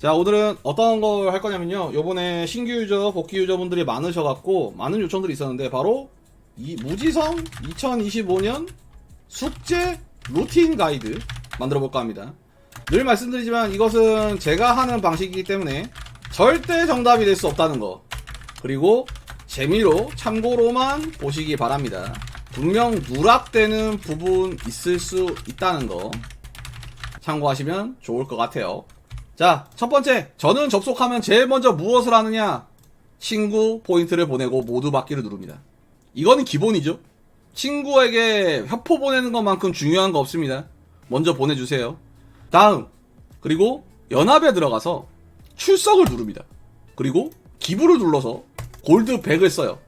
자 오늘은 어떤 걸 할 거냐면요. 요번에 신규 유저 복귀 유저분들이 많으셔갖고 많은 요청들이 있었는데 바로 이 무지성 2025년 숙제 루틴 가이드 만들어 볼까 합니다. 늘 말씀드리지만 이것은 제가 하는 방식이기 때문에 절대 정답이 될 수 없다는 거. 그리고 재미로 참고로만 보시기 바랍니다. 분명 누락되는 부분 있을 수 있다는 거 참고하시면 좋을 것 같아요 자, 첫 번째. 저는 접속하면 제일 먼저 무엇을 하느냐? 친구 포인트를 보내고 모두 받기를 누릅니다. 이거는 기본이죠. 친구에게 협포 보내는 것만큼 중요한 거 없습니다. 먼저 보내주세요. 다음. 그리고 연합에 들어가서 출석을 누릅니다. 그리고 기부를 눌러서 골드 100을 써요.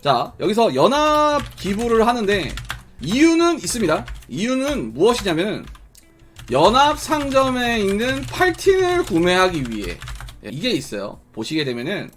자, 여기서 연합 기부를 하는데 이유는 있습니다. 이유는 무엇이냐면 연합 상점에 있는 팔틴을 구매하기 위해 예, 이게 있어요. 보시게 되면은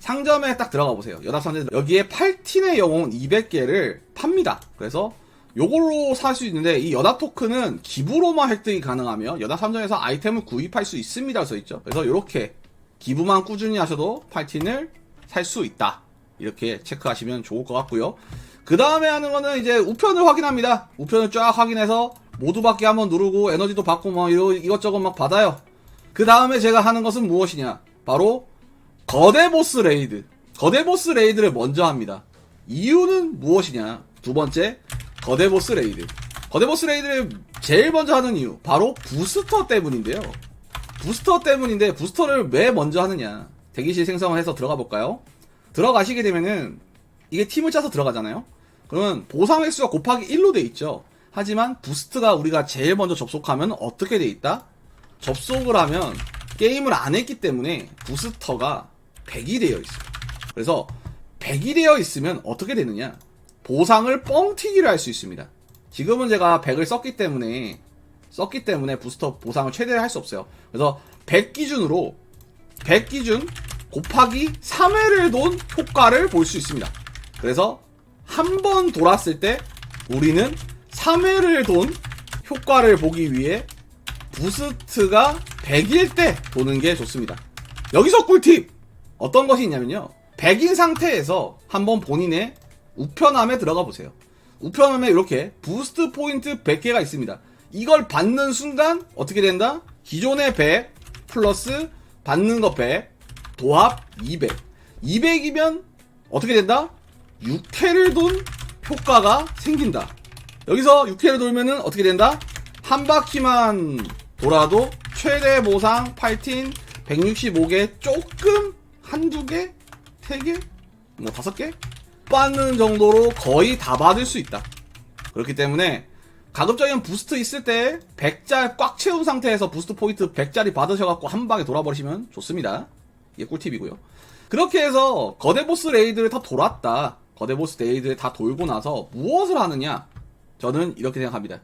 상점에 딱 들어가 보세요. 연합 상점 여기에 팔틴의 영웅 200개를 팝니다. 그래서 요걸로 살 수 있는데 이 연합 토큰은 기부로만 획득이 가능하며 연합 상점에서 아이템을 구입할 수 있습니다. 써 있죠. 그래서 이렇게 기부만 꾸준히 하셔도 팔틴을 살 수 있다. 이렇게 체크하시면 좋을 것 같고요. 그 다음에 하는 거는 이제 우편을 확인합니다. 우편을 쫙 확인해서 모두 받기 한번 누르고 에너지도 받고 뭐 이거 이것저것 막 받아요. 그 다음에 제가 하는 것은 무엇이냐? 바로 거대 보스 레이드. 거대 보스 레이드를 먼저 합니다. 이유는 무엇이냐? 두 번째, 거대 보스 레이드. 거대 보스 레이드를 제일 먼저 하는 이유, 바로 부스터 때문인데요. 부스터 때문인데, 부스터를 왜 먼저 하느냐? 대기실 생성을 해서 들어가 볼까요? 들어가시게 되면은, 이게 팀을 짜서 들어가잖아요? 그러면 보상 횟수가 곱하기 1로 돼 있죠. 하지만 부스트가 우리가 제일 먼저 접속하면 어떻게 돼 있다? 접속을 하면 게임을 안 했기 때문에 부스터가 100이 되어 있어요. 그래서 100이 되어 있으면 어떻게 되느냐? 보상을 뻥튀기를 할 수 있습니다. 지금은 제가 100을 썼기 때문에 썼기 때문에 부스터 보상을 최대로 할 수 없어요. 그래서 100 기준으로 100 기준 곱하기 3회를 돈 효과를 볼 수 있습니다. 그래서 한 번 돌았을 때 우리는 3회를 돈 효과를 보기 위해 부스트가 100일 때 도는 게 좋습니다. 여기서 꿀팁! 어떤 것이 있냐면요. 100인 상태에서 한번 본인의 우편함에 들어가 보세요. 우편함에 이렇게 부스트 포인트 100개가 있습니다. 이걸 받는 순간 어떻게 된다? 기존의 100 플러스 받는 거100 도합 200. 200이면 어떻게 된다? 6회를 돈 효과가 생긴다. 여기서 6회를 돌면은 어떻게 된다? 한 바퀴만 돌아도 최대 보상 8팀 165개 조금 한두 개? 세 개? 뭐 다섯 개? 받는 정도로 거의 다 받을 수 있다. 그렇기 때문에 가급적이면 부스트 있을 때 100짤 꽉 채운 상태에서 부스트 포인트 100짜리 받으셔갖고 한 방에 돌아버리시면 좋습니다. 이게 꿀팁이고요. 그렇게 해서 거대 보스 레이드를 다 돌았다. 거대 보스 레이드를 다 돌고 나서 무엇을 하느냐? 저는 이렇게 생각합니다.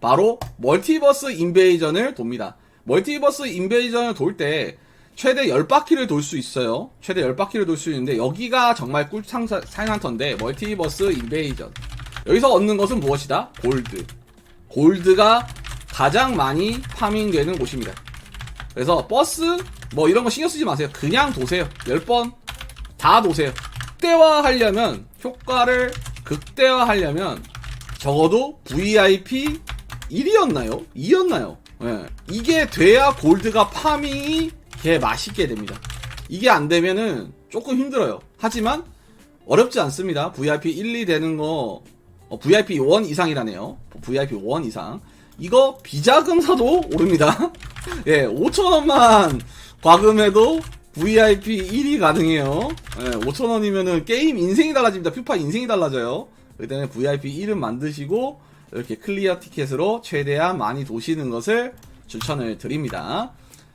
바로 멀티버스 인베이전을 돕니다. 멀티버스 인베이전을 돌 때 최대 10바퀴를 돌 수 있어요. 최대 10바퀴를 돌 수 있는데 여기가 정말 꿀창 사냥터인데 멀티버스 인베이전. 여기서 얻는 것은 무엇이다? 골드. 골드가 가장 많이 파밍되는 곳입니다. 그래서 버스 뭐 이런 거 신경 쓰지 마세요. 그냥 도세요. 10번 다 도세요. 극대화하려면 효과를 극대화하려면 적어도 VIP 1이었나요? 2였나요? 예. 이게 돼야 골드가 파밍이 개 맛있게 됩니다. 이게 안 되면은 조금 힘들어요. 하지만 어렵지 않습니다. VIP 1, 2 되는 거 어, VIP 1 이상이라네요. VIP 1 이상. 이거 비자금 사도 오릅니다. 예, 5천원만 과금해도 VIP 1이 가능해요. 예, 5천원이면은 게임 인생이 달라집니다. 퓨파 인생이 달라져요. 때문에 VIP 1은 만드시고 이렇게 클리어 티켓으로 최대한 많이 도시는 것을 추천을 드립니다.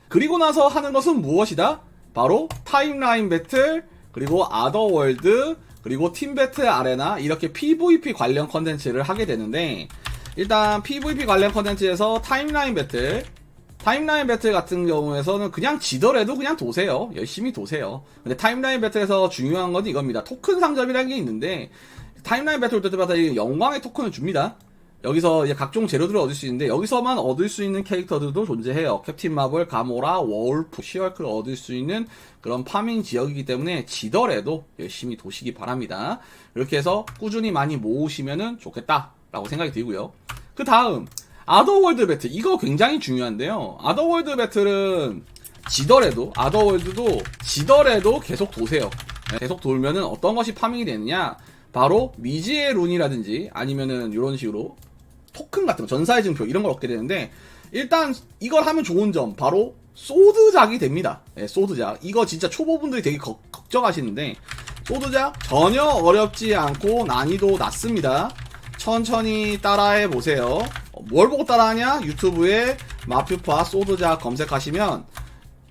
그리고 나서 하는 것은 무엇이다? 바로 타임라인 배틀, 그리고 아더월드, 그리고 팀 배틀 아레나 이렇게 PVP 관련 컨텐츠를 하게 되는데 일단 PVP 관련 컨텐츠에서 타임라인 배틀 타임라인 배틀 같은 경우에서는 그냥 지더라도 그냥 도세요. 열심히 도세요. 근데 타임라인 배틀에서 중요한 건 이겁니다. 토큰 상점이라는 게 있는데 타임라인 배틀 올 때마다 이 영광의 토큰을 줍니다. 여기서 이제 각종 재료들을 얻을 수 있는데 여기서만 얻을 수 있는 캐릭터들도 존재해요. 캡틴 마블, 가모라, 워울프, 시얼크를 얻을 수 있는 그런 파밍 지역이기 때문에 지더라도 열심히 도시기 바랍니다. 이렇게 해서 꾸준히 많이 모으시면은 좋겠다라고 생각이 들고요. 그 다음 아더월드 배틀 이거 굉장히 중요한데요. 아더월드 배틀은 지더라도 아더월드도 지더라도 계속 도세요. 네, 계속 돌면은 어떤 것이 파밍이 되느냐? 바로 미지의 룬이라든지 아니면은 이런 식으로 토큰 같은 거, 전사의 증표 이런 걸 얻게 되는데 일단 이걸 하면 좋은 점 바로 소드작이 됩니다. 예, 소드작. 이거 진짜 초보분들이 되게 걱- 걱정하시는데 소드작 전혀 어렵지 않고 난이도 낮습니다. 천천히 따라해 보세요. 어, 뭘 보고 따라하냐? 유튜브에 마퓨파 소드작 검색하시면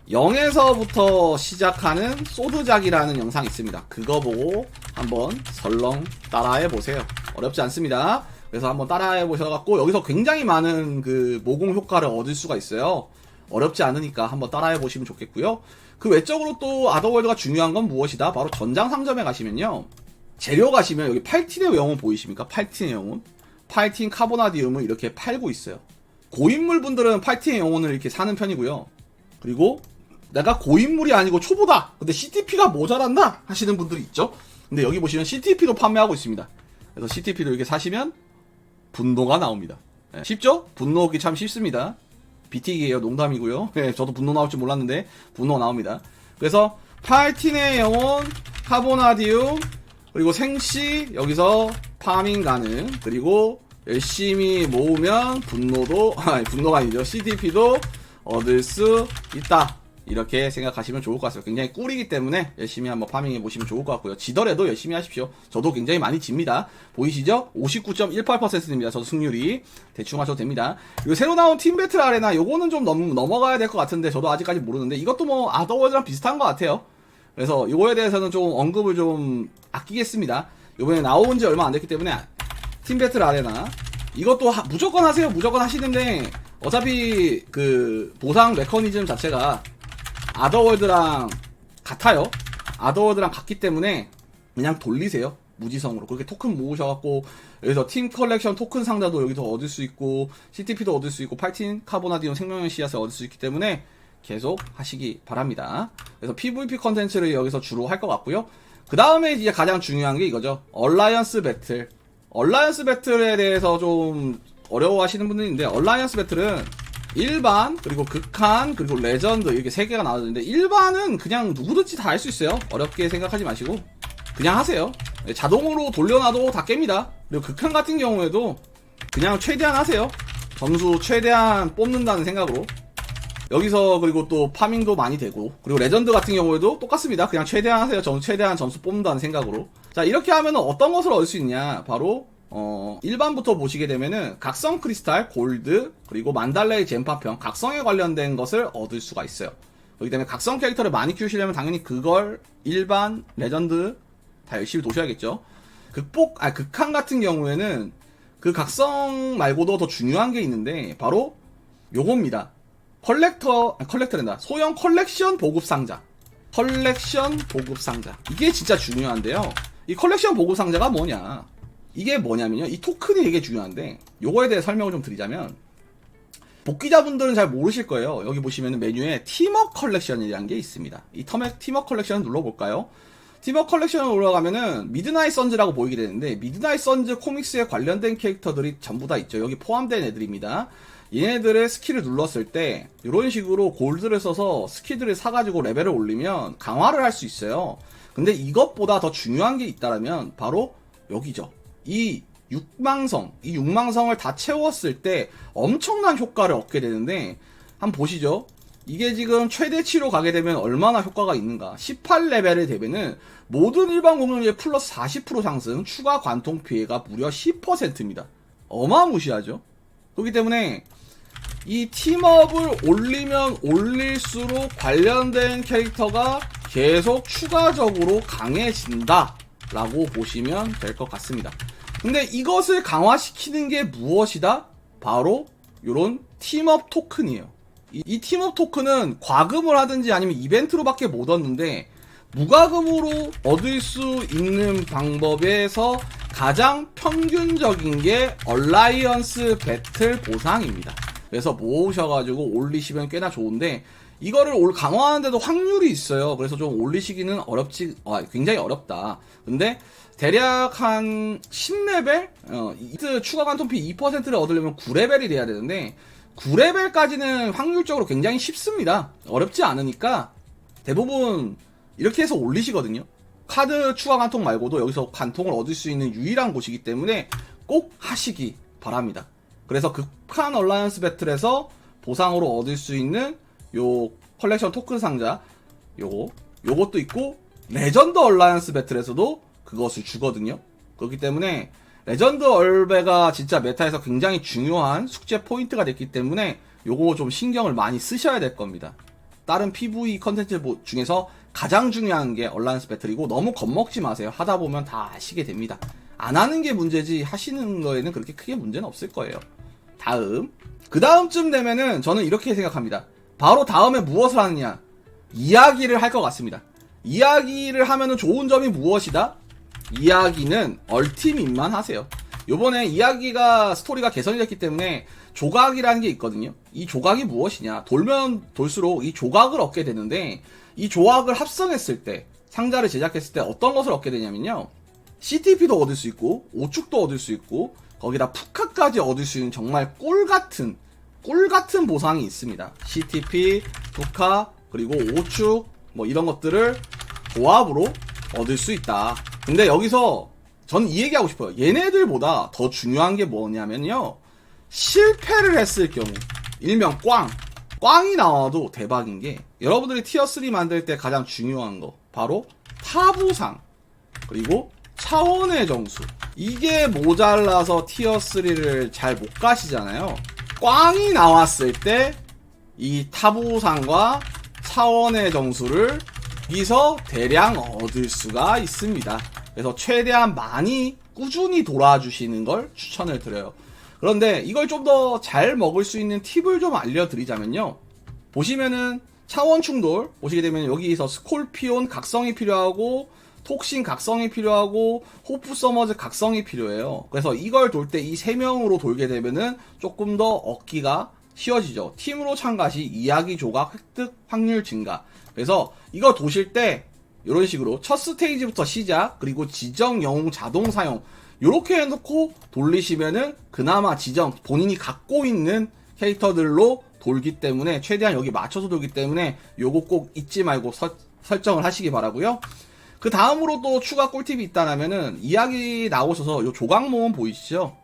0에서부터 시작하는 소드작이라는 영상이 있습니다. 그거 보고 한번 설렁 따라해 보세요. 어렵지 않습니다. 그래서 한번 따라해 보셔갖고 여기서 굉장히 많은 그 모공 효과를 얻을 수가 있어요. 어렵지 않으니까 한번 따라해 보시면 좋겠고요. 그 외적으로 또 아더월드가 중요한 건 무엇이다? 바로 전장 상점에 가시면요. 재료 가시면 여기 팔틴의 영혼 보이십니까? 팔틴의 영혼. 팔틴 카보나디움을 이렇게 팔고 있어요. 고인물 분들은 팔틴의 영혼을 이렇게 사는 편이고요. 그리고 내가 고인물이 아니고 초보다. 근데 CTP가 모자란다 하시는 분들이 있죠. 근데 여기 보시면 CTP도 판매하고 있습니다. 그래서 CTP도 이렇게 사시면 분노가 나옵니다. 예, 쉽죠? 분노 오기 참 쉽습니다. BT기예요. 농담이고요. 예, 저도 분노 나올 줄 몰랐는데 분노 나옵니다. 그래서 팔틴의 영혼, 카보나디움, 그리고 생시 여기서 파밍 가능. 그리고 열심히 모으면 분노도 아니 분노가 아니죠. CTP도 얻을 수 있다. 이렇게 생각하시면 좋을 것 같습니다. 굉장히 꿀이기 때문에 열심히 한번 파밍해 보시면 좋을 것 같고요. 지더라도 열심히 하십시오. 저도 굉장히 많이 집니다. 보이시죠? 59.18%입니다. 저도 승률이 대충 하셔도 됩니다. 그리고 새로 나온 팀 배틀 아레나 요거는 좀 넘, 넘어가야 될 것 같은데 저도 아직까지 모르는데 이것도 뭐 아더월드랑 비슷한 것 같아요. 그래서 이거에 대해서는 좀 언급을 좀 아끼겠습니다. 이번에 나온 지 얼마 안 됐기 때문에 팀 배틀 아레나 이것도 하- 무조건 하세요. 무조건 하시는데 어차피 그 보상 메커니즘 자체가 아더월드랑 같아요. 아더월드랑 같기 때문에 그냥 돌리세요. 무지성으로. 그렇게 토큰 모으셔갖고, 여기서 팀 컬렉션 토큰 상자도 여기서 얻을 수 있고, CTP도 얻을 수 있고, 팔틴 카보나디온 생명의 씨앗을 얻을 수 있기 때문에 계속 하시기 바랍니다. 그래서 PVP 컨텐츠를 여기서 주로 할 것 같고요. 그 다음에 이제 가장 중요한 게 이거죠. 얼라이언스 배틀. 얼라이언스 배틀에 대해서 좀 어려워하시는 분들이 있는데, 얼라이언스 배틀은 일반 그리고 극한 그리고 레전드 이렇게 세 개가 나왔는데 일반은 그냥 누구든지 다 할 수 있어요. 어렵게 생각하지 마시고 그냥 하세요. 네, 자동으로 돌려놔도 다 깹니다. 그리고 극한 같은 경우에도 그냥 최대한 하세요. 점수 최대한 뽑는다는 생각으로 여기서 그리고 또 파밍도 많이 되고 그리고 레전드 같은 경우에도 똑같습니다. 그냥 최대한 하세요. 점 최대한 점수 뽑는다는 생각으로 자 이렇게 하면 어떤 것을 얻을 수 있냐 바로 어, 일반부터 보시게 되면은 각성 크리스탈, 골드, 그리고 만달레의 젠파평, 각성에 관련된 것을 얻을 수가 있어요. 그렇기 때문에 각성 캐릭터를 많이 키우시려면 당연히 그걸 일반, 레전드 다 열심히 도셔야겠죠. 극복, 아, 극한 같은 경우에는 그 각성 말고도 더 중요한 게 있는데 바로 요겁니다. 컬렉터, 아, 컬렉터랜다. 소형 컬렉션 보급 상자. 컬렉션 보급 상자. 이게 진짜 중요한데요. 이 컬렉션 보급 상자가 뭐냐? 이게 뭐냐면요. 이 토큰이 되게 중요한데 요거에 대해 설명을 좀 드리자면 복귀자분들은 잘 모르실 거예요. 여기 보시면 메뉴에 팀워크 컬렉션이라는 게 있습니다. 이 터맥 팀워크 컬렉션 눌러볼까요? 팀워크 컬렉션을 올라가면은 미드나잇 선즈라고 보이게 되는데 미드나잇 선즈 코믹스에 관련된 캐릭터들이 전부 다 있죠. 여기 포함된 애들입니다. 얘네들의 스킬을 눌렀을 때 이런 식으로 골드를 써서 스킬들을 사가지고 레벨을 올리면 강화를 할 수 있어요. 근데 이것보다 더 중요한 게 있다라면 바로 여기죠. 이 육망성, 이 육망성을 다 채웠을 때 엄청난 효과를 얻게 되는데 한번 보시죠. 이게 지금 최대치로 가게 되면 얼마나 효과가 있는가? 18레벨이 되면은 모든 일반 공격력의 플러스 40% 상승, 추가 관통 피해가 무려 10%입니다. 어마무시하죠? 그렇기 때문에 이 팀업을 올리면 올릴수록 관련된 캐릭터가 계속 추가적으로 강해진다 라고 보시면 될 것 같습니다. 근데 이것을 강화시키는 게 무엇이다? 바로 이런 팀업 토큰이에요. 이, 이 팀업 토큰은 과금을 하든지 아니면 이벤트로밖에 못 얻는데 무과금으로 얻을 수 있는 방법에서 가장 평균적인 게 얼라이언스 배틀 보상입니다. 그래서 모으셔가지고 올리시면 꽤나 좋은데 이거를 올 강화하는데도 확률이 있어요. 그래서 좀 올리시기는 어렵지, 아, 굉장히 어렵다. 근데 대략 한 10레벨? 어, 이트 추가 관통피 2%를 얻으려면 9레벨이 돼야 되는데 9레벨까지는 확률적으로 굉장히 쉽습니다. 어렵지 않으니까 대부분 이렇게 해서 올리시거든요. 카드 추가 관통 말고도 여기서 관통을 얻을 수 있는 유일한 곳이기 때문에 꼭 하시기 바랍니다. 그래서 극한 얼라이언스 배틀에서 보상으로 얻을 수 있는 요 컬렉션 토큰 상자 요거 요것도 있고 레전드 얼라이언스 배틀에서도 그것을 주거든요. 그렇기 때문에 레전드 얼베가 진짜 메타에서 굉장히 중요한 숙제 포인트가 됐기 때문에 요거 좀 신경을 많이 쓰셔야 될 겁니다. 다른 PV 컨텐츠 뭐 중에서 가장 중요한 게 얼라이언스 배틀이고 너무 겁먹지 마세요. 하다 보면 다 아시게 됩니다. 안 하는 게 문제지 하시는 거에는 그렇게 크게 문제는 없을 거예요. 다음. 그 다음쯤 되면은 저는 이렇게 생각합니다. 바로 다음에 무엇을 하느냐? 이야기를 할 것 같습니다. 이야기를 하면은 좋은 점이 무엇이다? 이야기는 얼티밋만 하세요. 요번에 이야기가 스토리가 개선이 됐기 때문에 조각이라는 게 있거든요. 이 조각이 무엇이냐? 돌면 돌수록 이 조각을 얻게 되는데 이 조각을 합성했을 때 상자를 제작했을 때 어떤 것을 얻게 되냐면요. CTP도 얻을 수 있고 오축도 얻을 수 있고 거기다 푸카까지 얻을 수 있는 정말 꿀 같은 꿀 같은 보상이 있습니다. CTP, 푸카 그리고 오축 뭐 이런 것들을 조합으로 얻을 수 있다. 근데 여기서 전 이 얘기하고 싶어요. 얘네들보다 더 중요한 게 뭐냐면요. 실패를 했을 경우 일명 꽝 꽝이 나와도 대박인 게 여러분들이 티어 3 만들 때 가장 중요한 거 바로 타부상 그리고 차원의 정수 이게 모자라서 티어 3를 잘 못 가시잖아요. 꽝이 나왔을 때 이 타부상과 차원의 정수를 여기서 대량 얻을 수가 있습니다. 그래서 최대한 많이 꾸준히 돌아주시는 걸 추천을 드려요. 그런데 이걸 좀 더 잘 먹을 수 있는 팁을 좀 알려드리자면요. 보시면은 차원 충돌 보시게 되면 여기서 스콜피온 각성이 필요하고 톡신 각성이 필요하고 호프 서머즈 각성이 필요해요. 그래서 이걸 돌 때 이 세 명으로 돌게 되면은 조금 더 얻기가 쉬워지죠. 팀으로 참가 시 이야기 조각 획득 확률 증가. 그래서 이거 도실 때 이런 식으로 첫 스테이지부터 시작 그리고 지정 영웅 자동 사용 요렇게 해놓고 돌리시면은 그나마 지정 본인이 갖고 있는 캐릭터들로 돌기 때문에 최대한 여기 맞춰서 돌기 때문에 요거 꼭 잊지 말고 서- 설정을 하시기 바라고요. 그 다음으로 또 추가 꿀팁이 있다라면은 이야기 나오셔서 요 조각 모음 보이시죠?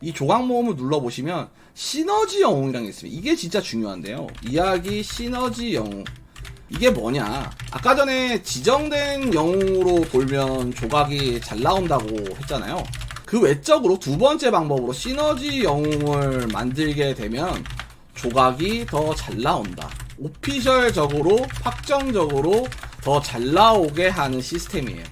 이 조각 모음을 눌러보시면 시너지 영웅이라는 게 있습니다. 이게 진짜 중요한데요. 이야기 시너지 영웅. 이게 뭐냐? 아까 전에 지정된 영웅으로 돌면 조각이 잘 나온다고 했잖아요. 그 외적으로 두 번째 방법으로 시너지 영웅을 만들게 되면 조각이 더 잘 나온다. 오피셜적으로 확정적으로 더 잘 나오게 하는 시스템이에요.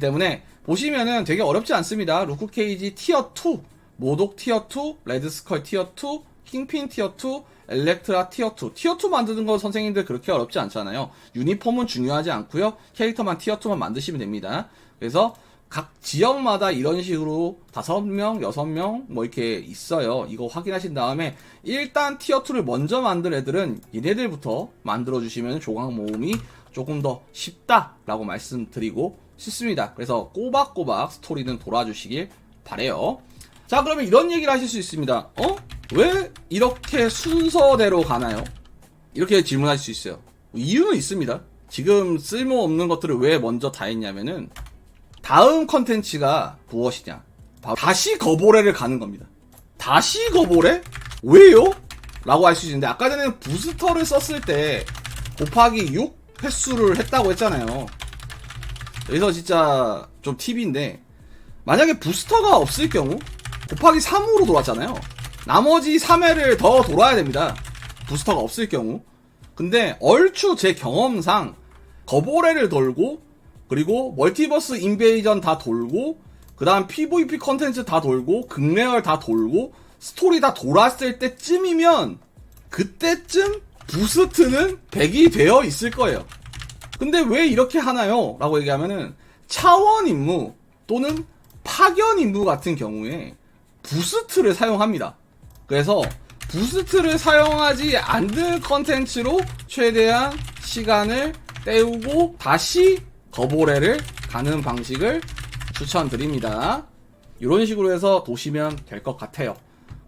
때문에 보시면은 되게 어렵지 않습니다. 루크 케이지 티어 2, 모독 티어 2, 레드스컬 티어 2, 킹핀 티어 2, 엘렉트라 티어 2. 티어 2 만드는 건 선생님들 그렇게 어렵지 않잖아요. 유니폼은 중요하지 않고요. 캐릭터만 티어 2만 만드시면 됩니다. 그래서 각 지역마다 이런 식으로 다섯 명, 여섯 명뭐 이렇게 있어요. 이거 확인하신 다음에 일단 티어 2를 먼저 만들 애들은 얘네들부터 만들어 주시면 조각 모음이 조금 더 쉽다라고 말씀드리고 싶습니다. 그래서 꼬박꼬박 스토리는 돌아주시길 바래요. 자, 그러면 이런 얘기를 하실 수 있습니다. 어? 왜 이렇게 순서대로 가나요? 이렇게 질문하실 수 있어요. 이유는 있습니다. 지금 쓸모없는 것들을 왜 먼저 다 했냐면은 다음 컨텐츠가 무엇이냐? 바로 다시 거보레를 가는 겁니다. 다시 거보레? 왜요? 라고 할 수 있는데 아까 전에 부스터를 썼을 때 곱하기 6 횟수를 했다고 했잖아요. 그래서 진짜 좀 팁인데 만약에 부스터가 없을 경우 곱하기 3으로 돌았잖아요. 나머지 3회를 더 돌아야 됩니다. 부스터가 없을 경우. 근데 얼추 제 경험상 거보레를 돌고 그리고 멀티버스 인베이전 다 돌고 그 다음 PVP 컨텐츠 다 돌고 극레얼 다 돌고 스토리 다 돌았을 때쯤이면 그때쯤 부스트는 100이 되어 있을 거예요. 근데 왜 이렇게 하나요? 라고 얘기하면은 차원 임무 또는 파견 임무 같은 경우에 부스트를 사용합니다. 그래서 부스트를 사용하지 않는 컨텐츠로 최대한 시간을 때우고 다시 거보레를 가는 방식을 추천드립니다. 이런 식으로 해서 도시면 될 것 같아요.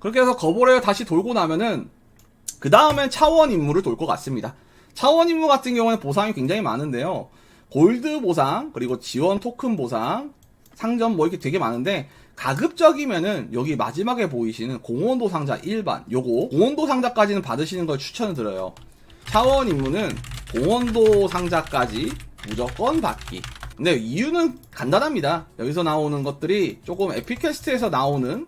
그렇게 해서 거보레를 다시 돌고 나면은 그 다음엔 차원 임무를 돌 것 같습니다. 차원 임무 같은 경우는 보상이 굉장히 많은데요. 골드 보상, 그리고 지원 토큰 보상, 상점 뭐 이렇게 되게 많은데 가급적이면은 여기 마지막에 보이시는 공원도 상자 일반 요거 공원도 상자까지는 받으시는 걸 추천을 드려요. 차원 임무는 공원도 상자까지 무조건 받기. 근데 이유는 간단합니다. 여기서 나오는 것들이 조금 에피캐스트에서 나오는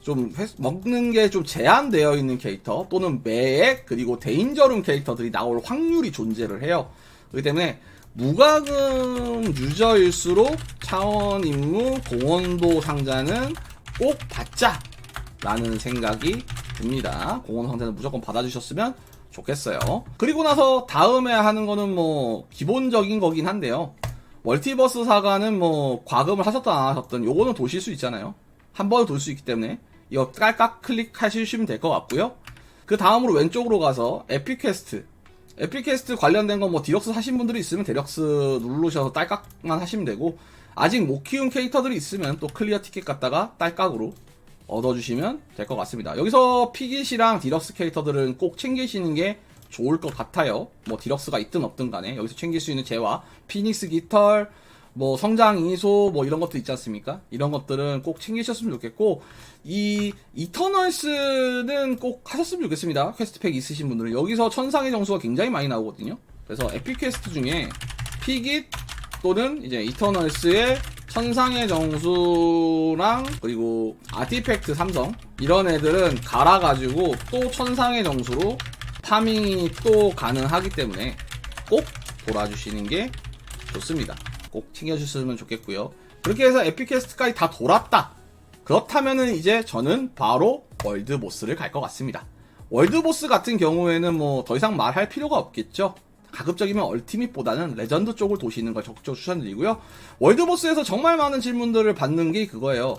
좀 회- 먹는 게 좀 제한되어 있는 캐릭터 또는 매액 그리고 데인저룸 캐릭터들이 나올 확률이 존재를 해요. 그렇기 때문에 무과금 유저일수록 차원 임무 공원도 상자는 꼭 받자 라는 생각이 듭니다. 공원 상자는 무조건 받아주셨으면 좋겠어요. 그리고 나서 다음에 하는 거는 뭐 기본적인 거긴 한데요. 멀티버스 사과는 뭐 과금을 하셨든 안 하셨든 요거는 도실 수 있잖아요. 한 번에 돌 수 있기 때문에 이거 깔깍 클릭하시면 될 것 같고요. 그 다음으로 왼쪽으로 가서 에피퀘스트 에피캐스트 관련된 거뭐 디럭스 하신 분들이 있으면 디럭스 누르셔서 딸깍만 하시면 되고 아직 못 키운 캐릭터들이 있으면 또 클리어 티켓 갖다가 딸깍으로 얻어주시면 될 것 같습니다. 여기서 피깃이랑 디럭스 캐릭터들은 꼭 챙기시는 게 좋을 것 같아요. 뭐 디럭스가 있든 없든 간에 여기서 챙길 수 있는 재화, 피닉스 깃털, 뭐 성장 이소 뭐 이런 것도 있지 않습니까? 이런 것들은 꼭 챙기셨으면 좋겠고 이 이터널스는 꼭 하셨으면 좋겠습니다. 퀘스트팩 있으신 분들은 여기서 천상의 정수가 굉장히 많이 나오거든요. 그래서 에픽 퀘스트 중에 피깃 또는 이제 이터널스의 천상의 정수랑 그리고 아티팩트 삼성 이런 애들은 갈아가지고 또 천상의 정수로 파밍이 또 가능하기 때문에 꼭 돌아주시는 게 좋습니다. 꼭 챙겨주셨으면 좋겠고요. 그렇게 해서 에피캐스트까지 다 돌았다. 그렇다면은 이제 저는 바로 월드 보스를 갈 것 같습니다. 월드 보스 같은 경우에는 뭐 더 이상 말할 필요가 없겠죠. 가급적이면 얼티밋보다는 레전드 쪽을 도시는 걸 적극적으로 추천드리고요. 월드 보스에서 정말 많은 질문들을 받는 게 그거예요.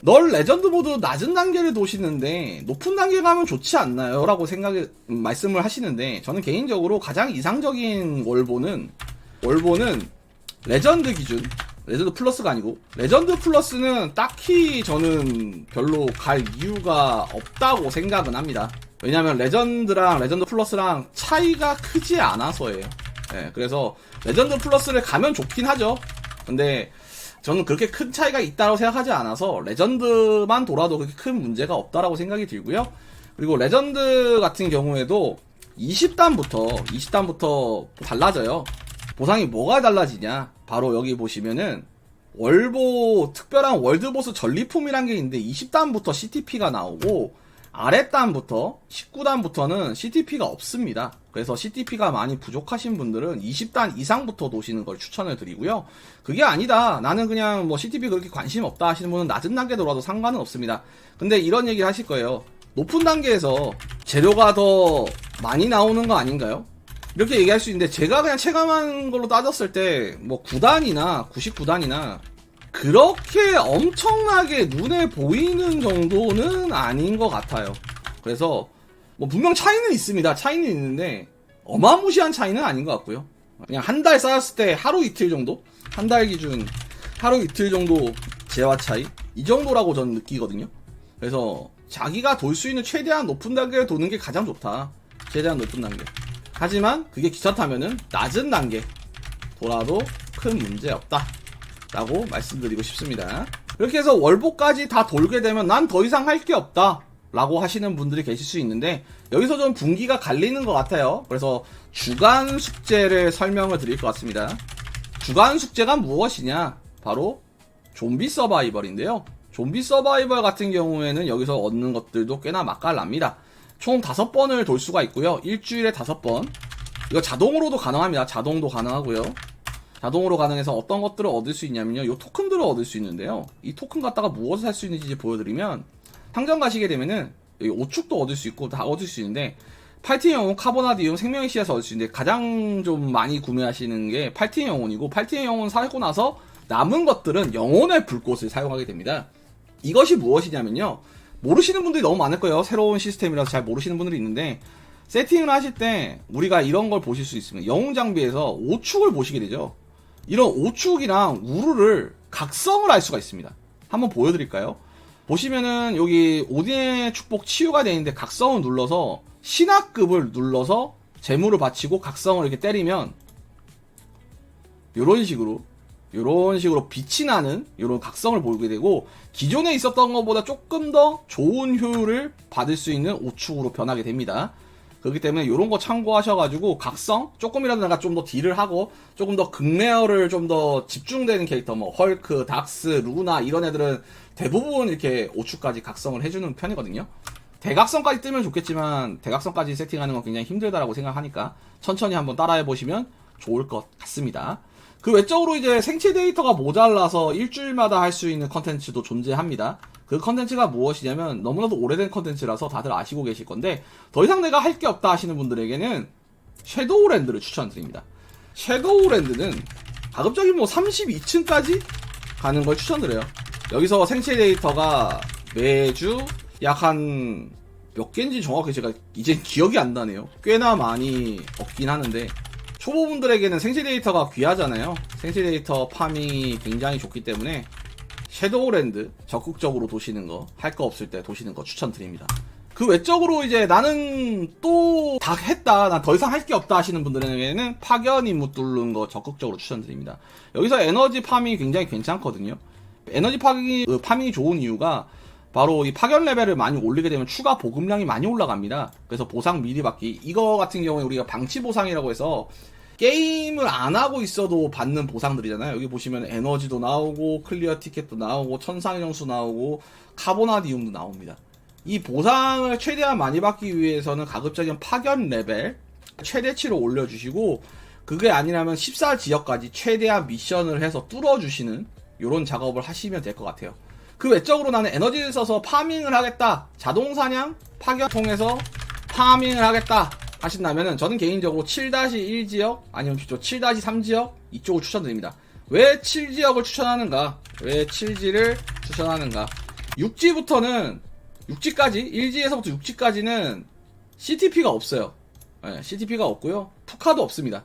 널 레전드 모드 낮은 단계를 도시는데 높은 단계 가면 좋지 않나요? 라고 생각을 음, 말씀을 하시는데 저는 개인적으로 가장 이상적인 월보는 월보는 레전드 기준 레전드 플러스가 아니고 레전드 플러스는 딱히 저는 별로 갈 이유가 없다고 생각은 합니다. 왜냐면 레전드랑 레전드 플러스랑 차이가 크지 않아서예요. 예, 그래서 레전드 플러스를 가면 좋긴 하죠. 근데 저는 그렇게 큰 차이가 있다고 생각하지 않아서 레전드만 돌아도 그렇게 큰 문제가 없다라고 생각이 들고요. 그리고 레전드 같은 경우에도 20단부터 20단부터 달라져요. 보상이 뭐가 달라지냐? 바로 여기 보시면은 월보 특별한 월드보스 전리품이란 게 있는데 20단부터 CTP가 나오고 아랫단부터 19단부터는 CTP가 없습니다. 그래서 CTP가 많이 부족하신 분들은 20단 이상부터 노시는 걸 추천을 드리고요. 그게 아니다. 나는 그냥 뭐 CTP 그렇게 관심 없다 하시는 분은 낮은 단계 돌아도 상관은 없습니다. 근데 이런 얘기를 하실 거예요. 높은 단계에서 재료가 더 많이 나오는 거 아닌가요? 이렇게 얘기할 수 있는데 제가 그냥 체감한 걸로 따졌을 때 뭐 9단이나 99단이나 그렇게 엄청나게 눈에 보이는 정도는 아닌 것 같아요. 그래서 뭐 분명 차이는 있습니다. 차이는 있는데 어마무시한 차이는 아닌 것 같고요. 그냥 한 달 쌓았을 때 하루 이틀 정도? 한 달 기준 하루 이틀 정도 재화 차이? 이 정도라고 저는 느끼거든요. 그래서 자기가 돌 수 있는 최대한 높은 단계를 도는 게 가장 좋다. 최대한 높은 단계. 하지만 그게 귀찮다면은 낮은 단계 돌아도 큰 문제 없다. 라고 말씀드리고 싶습니다. 이렇게 해서 월보까지 다 돌게 되면 난 더 이상 할 게 없다. 라고 하시는 분들이 계실 수 있는데 여기서 좀 분기가 갈리는 것 같아요. 그래서 주간 숙제를 설명을 드릴 것 같습니다. 주간 숙제가 무엇이냐? 바로 좀비 서바이벌인데요. 좀비 서바이벌 같은 경우에는 여기서 얻는 것들도 꽤나 맛깔납니다. 총 다섯 번을 돌 수가 있고요. 일주일에 다섯 번. 이거 자동으로도 가능합니다. 자동도 가능하고요. 자동으로 가능해서 어떤 것들을 얻을 수 있냐면요. 이 토큰들을 얻을 수 있는데요. 이 토큰 갖다가 무엇을 할수 있는지 보여드리면 상점 가시게 되면은 여기 오축도 얻을 수 있고 다 얻을 수 있는데 팔티 영혼, 카보나디움, 생명의 씨앗을 얻을 수 있는데 가장 좀 많이 구매하시는 게 팔티 영혼이고 팔티 영혼 사고 나서 남은 것들은 영혼의 불꽃을 사용하게 됩니다. 이것이 무엇이냐면요. 모르시는 분들이 너무 많을 거예요. 새로운 시스템이라서 잘 모르시는 분들이 있는데 세팅을 하실 때 우리가 이런 걸 보실 수 있습니다. 영웅 장비에서 오축을 보시게 되죠. 이런 오축이랑 우르를 각성을 할 수가 있습니다. 한번 보여드릴까요? 보시면은 여기 오딘의 축복 치유가 되어 있는데 각성을 눌러서 신화급을 눌러서 재물을 바치고 각성을 이렇게 때리면 이런 식으로 이런 식으로 빛이 나는 이런 각성을 보게 되고 기존에 있었던 것보다 조금 더 좋은 효율을 받을 수 있는 오축으로 변하게 됩니다. 그렇기 때문에 이런 거 참고하셔가지고 각성 조금이라도 내가 좀 더 딜을 하고 조금 더 극레어를 좀 더 집중되는 캐릭터 뭐 헐크, 닥스, 루나 이런 애들은 대부분 이렇게 오축까지 각성을 해주는 편이거든요. 대각성까지 뜨면 좋겠지만 대각성까지 세팅하는 건 굉장히 힘들다라고 생각하니까 천천히 한번 따라해 보시면 좋을 것 같습니다. 그 외적으로 이제 생체 데이터가 모자라서 일주일마다 할 수 있는 컨텐츠도 존재합니다. 그 컨텐츠가 무엇이냐면 너무나도 오래된 컨텐츠라서 다들 아시고 계실 건데 더 이상 내가 할 게 없다 하시는 분들에게는 섀도우랜드를 추천드립니다. 섀도우랜드는 가급적이면 뭐 32층까지 가는 걸 추천드려요. 여기서 생체 데이터가 매주 약 한 몇 개인지 정확히 제가 이제 기억이 안 나네요. 꽤나 많이 얻긴 하는데 초보분들에게는 생체 데이터가 귀하잖아요. 생체 데이터 파밍이 굉장히 좋기 때문에 섀도우랜드 적극적으로 도시는 거, 할 거 없을 때 도시는 거 추천드립니다. 그 외적으로 이제 나는 또 다 했다, 난더 이상 할 게 없다 하시는 분들에게는 파견 임무 뚫는 거 적극적으로 추천드립니다. 여기서 에너지 파밍이 굉장히 괜찮거든요. 에너지 파밍이, 그 파밍이 좋은 이유가 바로 이 파견 레벨을 많이 올리게 되면 추가 보급량이 많이 올라갑니다. 그래서 보상 미리 받기. 이거 같은 경우에 우리가 방치 보상이라고 해서 게임을 안 하고 있어도 받는 보상들이잖아요. 여기 보시면 에너지도 나오고 클리어 티켓도 나오고 천상의 정수 나오고 카보나디움도 나옵니다. 이 보상을 최대한 많이 받기 위해서는 가급적이면 파견 레벨 최대치로 올려주시고 그게 아니라면 14지역까지 최대한 미션을 해서 뚫어주시는 이런 작업을 하시면 될 것 같아요. 그 외적으로 나는 에너지를 써서 파밍을 하겠다. 자동 사냥 파견 통해서 파밍을 하겠다. 하신다면은 저는 개인적으로 7-1 지역 아니면 7-3 지역 이쪽을 추천드립니다. 왜 7지역을 추천하는가? 왜 7지를 추천하는가? 6지부터는 6지까지 1지에서부터 6지까지는 CTP가 없어요. 네, CTP가 없고요. 푸카도 없습니다.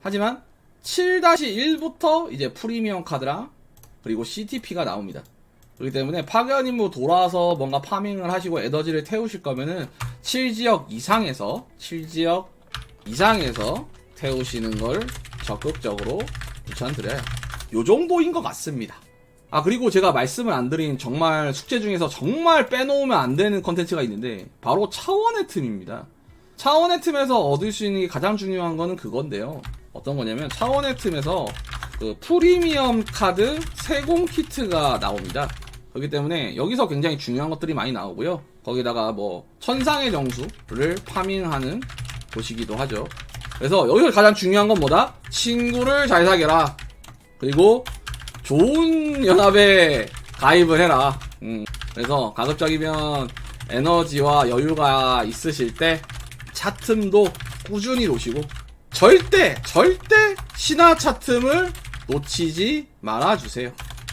하지만 7-1부터 이제 프리미엄 카드랑 그리고 CTP가 나옵니다. 그렇기 때문에 파견 임무 돌아와서 뭔가 파밍을 하시고 에너지를 태우실 거면은 7지역 이상에서 7지역 이상에서 태우시는 걸 적극적으로 추천드려요. 요 정도인 것 같습니다. 아 그리고 제가 말씀을 안 드린 정말 숙제 중에서 정말 빼놓으면 안 되는 컨텐츠가 있는데 바로 차원의 틈입니다. 차원의 틈에서 얻을 수 있는 게 가장 중요한 거는 그건데요. 어떤 거냐면 차원의 틈에서 그 프리미엄 카드 세공 키트가 나옵니다. 그렇기 때문에 여기서 굉장히 중요한 것들이 많이 나오고요. 거기다가 뭐 천상의 정수를 파밍하는 곳이기도 하죠. 그래서 여기서 가장 중요한 건 뭐다? 친구를 잘 사귀라. 그리고 좋은 연합에 가입을 해라. 음, 그래서 가급적이면 에너지와 여유가 있으실 때 차틈도 꾸준히 놓으시고 절대 절대 신화 차틈을 놓치지 말아주세요.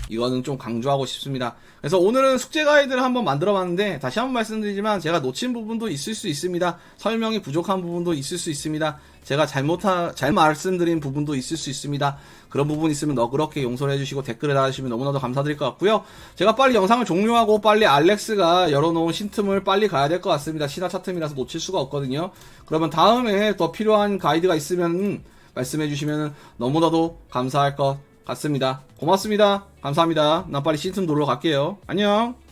이거는 좀 강조하고 싶습니다. 그래서 오늘은 숙제 가이드를 한번 만들어 봤는데 다시 한번 말씀드리지만 제가 놓친 부분도 있을 수 있습니다. 설명이 부족한 부분도 있을 수 있습니다. 제가 잘못하, 잘 말씀드린 부분도 있을 수 있습니다. 그런 부분 있으면 너그럽게 용서를 해주시고 댓글을 달아주시면 너무나도 감사드릴 것 같고요. 제가 빨리 영상을 종료하고 빨리 알렉스가 열어놓은 신틈을 빨리 가야 될 것 같습니다. 신화 차틈이라서 놓칠 수가 없거든요. 그러면 다음에 더 필요한 가이드가 있으면 말씀해 주시면 너무나도 감사할 것 같습니다. 고맙습니다. 감사합니다. 난 빨리 신틈 놀러 갈게요. 안녕.